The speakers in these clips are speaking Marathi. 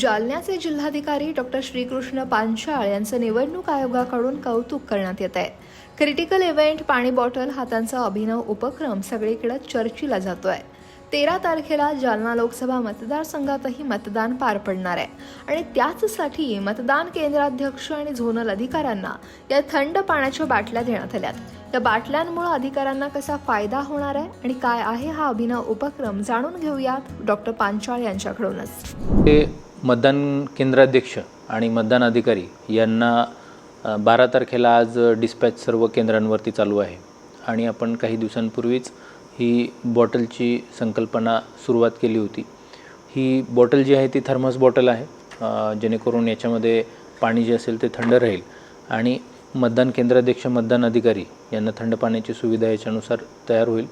जालन्याचे जिल्हाधिकारी डॉक्टर श्रीकृष्ण पांचाळ यांचं निवडणूक आयोगाकडून कौतुक करण्यात येत आहे. क्रिटिकल इव्हेंट पाणी बॉटल हा त्यांचा अभिनव उपक्रम सगळीकडे चर्चेला आहे तेरा तारखेला जालना लोकसभा मतदारसंघातही मतदान पार पडणार आहे. आणि त्याचसाठी मतदान केंद्राध्यक्ष आणि झोनल अधिकाऱ्यांना या थंड पाण्याच्या बाटल्या देण्यात आल्यात. या बाटल्यांमुळे अधिकाऱ्यांना कसा फायदा होणार आहे आणि काय आहे हा अभिनव उपक्रम जाणून घेऊयात डॉक्टर पांचाळ यांच्याकडूनच. मतदान केंद्राध्यक्ष आणि मतदान अधिकारी यांना बारा तारखेला आज डिस्पॅच सर्व केंद्रांवरती चालू आहे. आणि आपण काही दिवसांपूर्वीच ही बॉटलची संकल्पना सुरुवात केली होती. ही बॉटल जी आहे ती थर्मस बॉटल आहे. जेणेकरून याच्यामध्ये पाणी जे असेल ते थंड राहील. आणि मतदान केंद्राध्यक्ष मतदान अधिकारी यांना थंड पाण्याची सुविधा याच्यानुसार तयार होईल.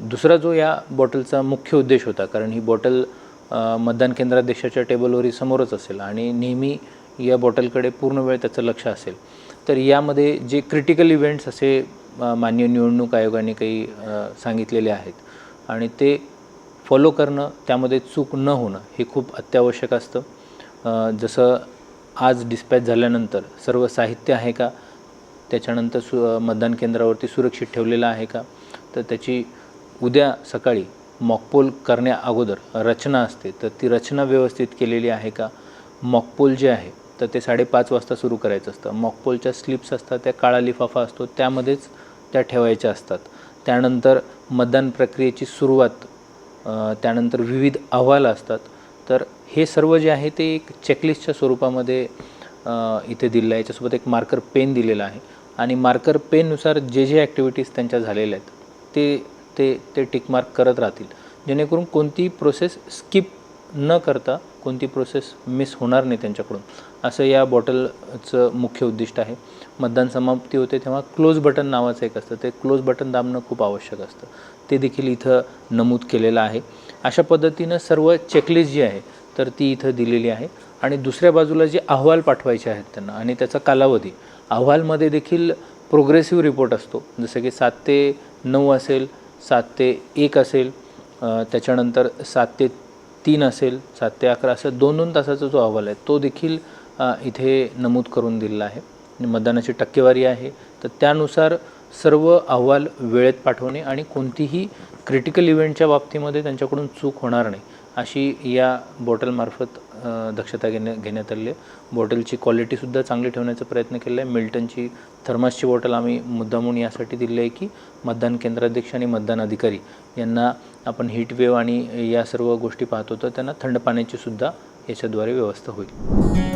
दुसरा जो या बॉटलचा मुख्य उद्देश होता कारण ही बॉटल मतदान केंद्राध्यक्षाच्या टेबलवरी समोरच असेल आणि नेहमी या बॉटलकडे पूर्ण वेळ त्याचं लक्ष असेल. तर यामध्ये जे क्रिटिकल इव्हेंट्स असे मान्य निवडणूक आयोगाने काही सांगितलेले आहेत आणि ते फॉलो करणं त्यामध्ये चूक न होणं हे खूप अत्यावश्यक असतं. जसं आज डिस्पॅच झाल्यानंतर सर्व साहित्य आहे का? त्याच्यानंतर सु मतदान केंद्रावरती सुरक्षित ठेवलेलं आहे का? तर त्याची उद्या सकाळी मॉकपोल करण्या अगोदर रचना असते. तर ती रचना व्यवस्थित केलेली आहे का? मॉकपोल जे आहे तर ते साडेपाच वाजता सुरू करायचं असतं. मॉकपोलच्या स्लिप्स असतात त्या काळा लिफाफा असतो त्यामध्येच त्या ठेवायच्या असतात. त्यानंतर मतदान प्रक्रियेची सुरुवात त्यानंतर विविध अहवाल असतात. तर हे सर्व जे आहे ते एक चेकलिस्टच्या स्वरूपामध्ये इथे दिलेलं आहे. याच्यासोबत एक मार्कर पेन दिलेला आहे. आणि मार्कर पेननुसार जे जे ॲक्टिव्हिटीज त्यांच्या झालेल्या आहेत ते ते ते टिकमार्क करत राहतील. जेणेकरून कोणतीही प्रोसेस स्किप न करता कोणती प्रोसेस मिस होणार नाही त्यांच्याकडून. असं या बॉटलचं मुख्य उद्दिष्ट आहे. मतदान समाप्ती होते तेव्हा क्लोज बटन नावाचं एक असतं. ते क्लोज बटन दाबणं खूप आवश्यक असतं. ते देखील इथं नमूद केलेलं आहे. अशा पद्धतीनं सर्व चेकलिस्ट जी आहे तर ती इथं दिलेली आहे. आणि दुसऱ्या बाजूला जे अहवाल पाठवायचे आहेत त्यांना आणि त्याचा कालावधी. अहवालमध्ये देखील प्रोग्रेसिव्ह रिपोर्ट असतो. जसं की सात ते नऊ असेल सात ते एक असेल त्याच्यानंतर सात ते तीन असेल सात ते अकरा असं दोन दोन तासाचा जो अहवाल आहे तो देखील इथे नमूद करून दिलेला आहे. मतदानाची टक्केवारी आहे. तर त्यानुसार सर्व अहवाल वेळेत पाठवणे आणि कोणतीही क्रिटिकल इव्हेंटच्या बाबतीमध्ये त्यांच्याकडून चूक होणार नाही. अशी या बॉटलमार्फत दक्षता घेण्या घेण्यात आली आहे. बॉटलची क्वालिटीसुद्धा चांगली ठेवण्याचा प्रयत्न केला आहे. मिल्टनची थर्मासची बॉटल आम्ही मुद्दामून यासाठी दिली आहे की मतदान केंद्राध्यक्ष आणि मतदान अधिकारी यांना आपण हीट वेव आणि या सर्व गोष्टी पाहतो तर त्यांना थंड पाण्याचीसुद्धा याच्याद्वारे व्यवस्था होईल.